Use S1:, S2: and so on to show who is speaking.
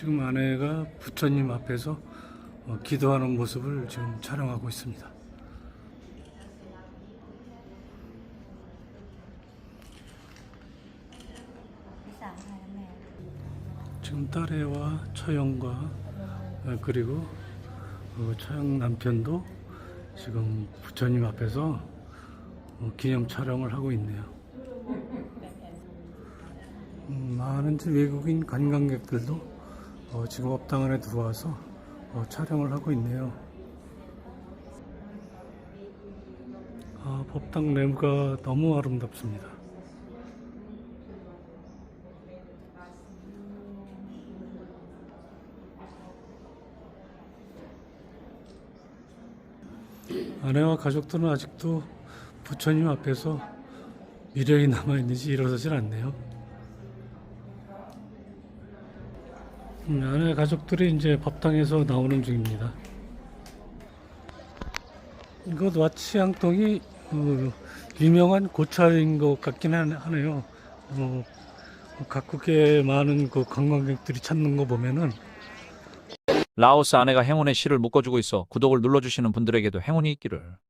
S1: 지금 아내가 부처님 앞에서 어, 기도하는 모습을 지금 촬영하고 있습니다. 지금 딸애와 처형과 어, 그리고 어, 처형 남편도 지금 부처님 앞에서 어, 기념 촬영을 하고 있네요. 음, 많은 외국인 관광객들도 어, 지금 법당 안에 들어와서 어, 촬영을 하고 있네요. 아, 법당 내부가 너무 아름답습니다. 아내와 가족들은 아직도 부처님 앞에서 미련이 남아있는지 일어서질 않네요. 음, 아내 가족들이 이제 법당에서 나오는 중입니다. 이것 와치양동이 어, 유명한 고찰인 것 같긴 하- 하네요. 어, 각국의 많은 그 관광객들이 찾는 거 보면은
S2: 라오스 아내가 행운의 실을 묶어주고 있어 구독을 눌러주시는 분들에게도 행운이 있기를.